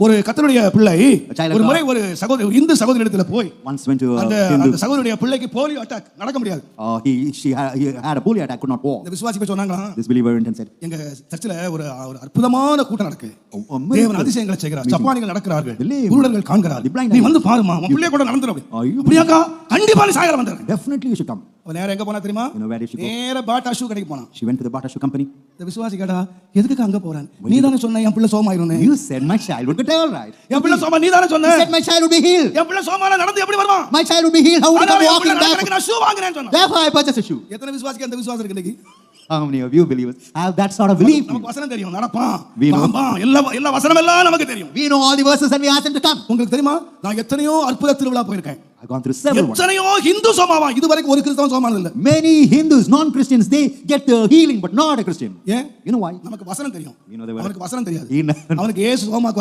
ஒரு கத்தருடைய பிள்ளை ஒரு. முறை ஒரு சகோதரி இந்து சகோதரிடத்துல போய் Once went to அந்த a Hindu. அந்த சகோதரியுடைய பிள்ளைக்கு போலியோ அட்டாக் நடக்க முடியாது Uh, he, she had, he had a bully attack, could not walk. இந்த விசுவாசி போய் சொன்னாங்களாம் This believer went and said, எங்க சர்ச்சில் ஒரு ஒரு அற்புதமான கூட்டம் நடக்கு "Oh, தேவன் அதிசயங்களை செய்கிறார். ஜப்பானிகள் நடக்கிறார்கள். குருடர்கள் காண்கிறார் நீ வந்து பாருமா உன் பிள்ளைய கூட நடந்துரும் அப்படியாக்கா கண்டிப்பா நீ சாயங்காலம் வந்துடுறேன் Definitely you should come. அவன் நேரம் எங்க போனா தெரியுமா You know where she go? நேர பாட்டா ஷூ கடைக்கு போனான் She went to the Bata shoe company. இந்த விசுவாசி கேட்டா எதுக்கு அங்க போறேன் நீ தானே சொன்ன என் பிள்ளை You said my child would get all right. என் பிள்ளை சோமா நீ தானே சொன்ன said my child would be healed. என் பிள்ளை சோமால நடந்து எப்படி வருவான். How would he அதனால come என் walking பிள்ளை back? நடக்கிறதுக்கு நான் ஷூ வாங்குறேன்னு சொன்னான் I purchased a shoe. எத்தனை விசுவாசிக்கு அந்த விசுவாசம் இருக்கு இன்னைக்கு How many of you believers have that sort of belief? நமக்கு வசனம் தெரியும் நடப்பான். பாம்பான் எல்லா எல்லா வசனம் எல்லாம் நமக்கு தெரியும் We know all the verses and we ask him to come. உங்களுக்கு தெரியுமா நான் எத்தனையோ அற்புத திருவிழா போயிருக்கேன் I've gone through several ones. எத்தனையோ ஹிந்து சோமாவா இது வரைக்கும் ஒரு கிறிஸ்தவன் சோமானது இல்ல Many Hindus, non-Christians, they get the healing, but not a Christian. ஏன் You know why? நமக்கு வசனம் தெரியும். அவனுக்கு வசனம் தெரியாது அவனுக்கு ஏசு சோமா